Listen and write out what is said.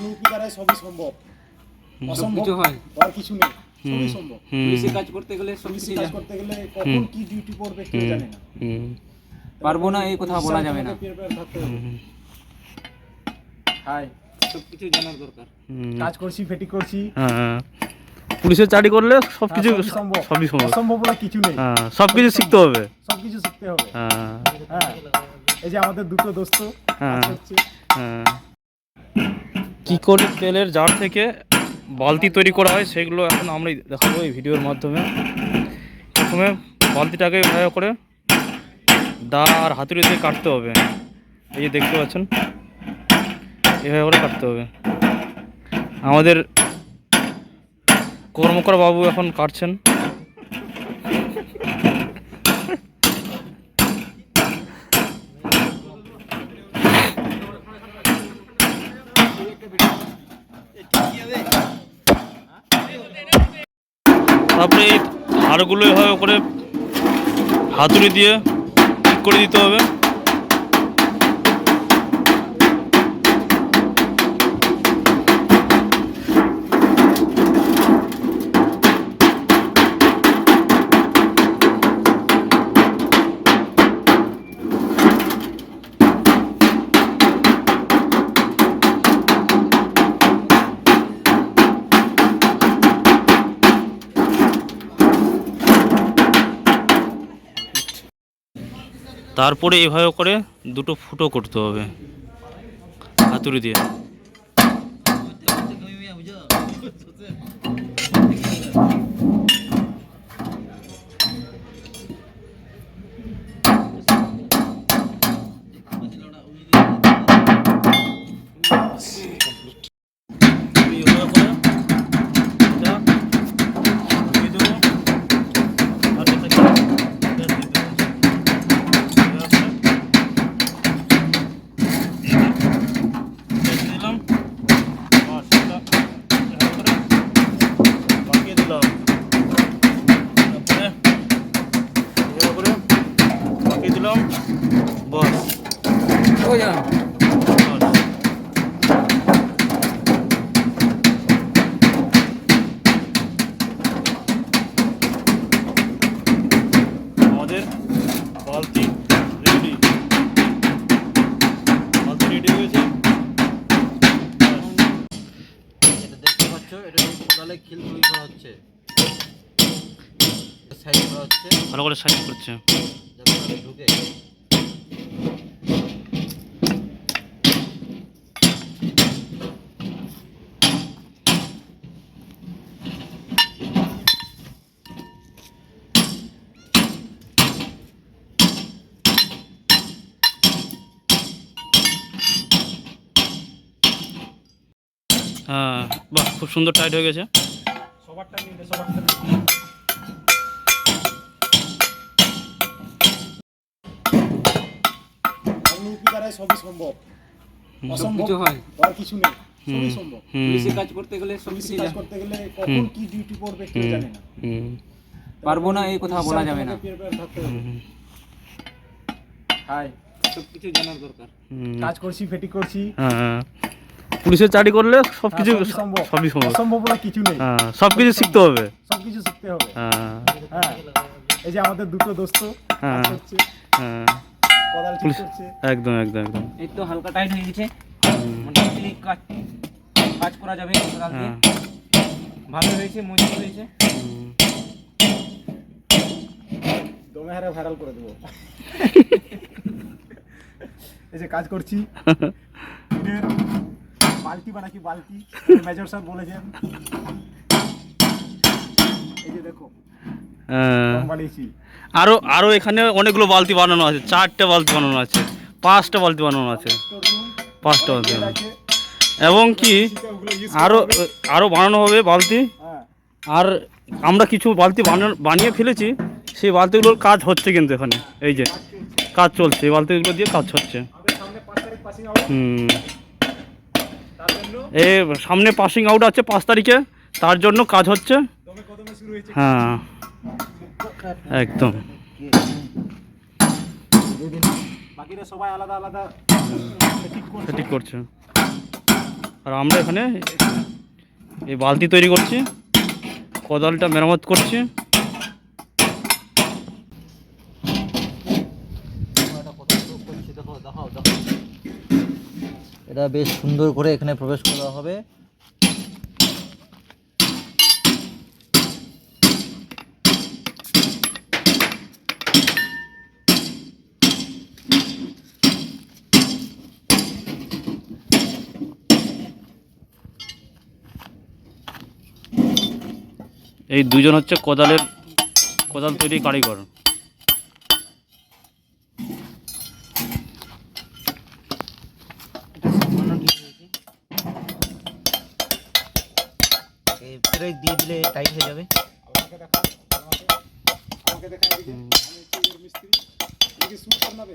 অনুরূপী দ্বারাই সবই সম্ভব। অসম্ভব হয়। আর কিছু নেই সবই সম্ভব। কাজ করতে গেলে সব কাজ করতে গেলে কখন কি ডিউটি পড়বে কেউ জানে না। পারব না এই কথা বলা যাবে না। হাই সব কিছু জানার দরকার। হুম। কাজ করছি ফেটি করছি। হ্যাঁ পুলিশের চাকরি করলে সব কিছু হ্যাঁ, সবই সম্ভব। সম্ভব। অসম্ভব বলে কিছু নেই। হ্যাঁ সব কিছু শিখতে হবে। সবকিছু শিখতে হবে। হ্যাঁ। হ্যাঁ। এই যে আমাদের দুটো দোস্ত হ্যাঁ। হ্যাঁ। কী করে তেলের জার থেকে বালতি তৈরি করা হয় সেগুলো এখন আমরা দেখাবো এই ভিডিওর মাধ্যমে। প্রথমে বালতিটাকে এভাবে করে দা আর হাতুড়ি দিয়ে কাটতে হবে। এই যে দেখতে পাচ্ছেন, এভাবে করে কাটতে হবে। আমাদের কর্মকর বাবু এখন কাটছেন। তারপরে হাড়গুলো এভাবে করে হাতুড়ি দিয়ে ঠিক করে দিতে হবে। তারপরে এভাবে করে দুটো ফুটো করতে হবে। হাতুড়ি দিয়ে। এইভাবে ও আমাদের বালতি রেডি বালতি রেডি হয়েছে? এটা দেখতে পাচ্ছ এটা কোদালে খিল তৈরি করা হচ্ছে? সাইজ করা হচ্ছে। ভালো করে সাইজ করছে। যাতে ঢুকে হ্যাঁ বাহ খুব সুন্দর টাইট হয়ে গেছে। সবারটা সবই সম্ভব। অসম্ভব। হয়। আর কিছু নেই সবই সম্ভব। হুম। পুলিশে কাজ করতে গেলে সব কাজ করতে গেলে কখন কি ডিউটি পড়বে কেউ জানে না। হুম। পারব না এই কথা বলা যাবে না। হাই সব কিছু জানার দরকার। হুম। কাজ করছি ফেটি করছি। হ্যাঁ। পুলিশের চাকরি করলে সব কিছু হ্যাঁ, সবই সম্ভব। সম্ভব না কিছু নেই। হ্যাঁ সব কিছু শিখতে হবে। সবকিছু শিখতে হবে। হ্যাঁ। হ্যাঁ। এই যে আমাদের দুটো দোস্ত হ্যাঁ। হ্যাঁ। একদম একদম একদম। এই তো হালকা টাইট হয়ে গেছে। মোটামুটি কাজ কাজ করা যাবে কোদাল দিয়ে। হ্যাঁ। ভালো হয়েছে মজবুত হয়েছে। দমে হারে ভাইরাল করে দেবো। এই যে কাজ করছি। বালতি বা নাকি বালতি? মেজর স্যার বলেছেন। এই যে দেখো হ্যাঁ। আরও আরও এখানে অনেকগুলো বালতি বানানো আছে চারটে বালতি বানানো আছে পাঁচটা বালতি বানানো আছে পাঁচটা বালতি। এবং কি আরও আরও বানানো হবে বালতি। হ্যাঁ। আর আমরা কিছু বালতি বানানো বানিয়ে ফেলেছি সেই বালতিগুলোর কাজ হচ্ছে কিন্তু এখানে এই যে কাজ চলছে এই বালতিগুলো দিয়ে কাজ হচ্ছে। হুম। এ সামনে পাসিং আউট আছে পাঁচ তারিখে। তার জন্য কাজ হচ্ছে। হ্যাঁ। একদম। ঠিক করছে। আর আমরা এখানে এই বালতি তৈরি করছি। কোদালটা মেরামত করছি। এটা বেশ সুন্দর করে এখানে প্রবেশ করা হবে। এই দুজন হচ্ছে কোদালের, কোদাল তৈরি কারিগর এটা সম্পূর্ণ ঠিক হয়েছে এই দিয়ে দিলে টাইট হয়ে যাবে। আমাকে দেখা আমাকে দেখা মিস্ত্রি। শুট করনাবে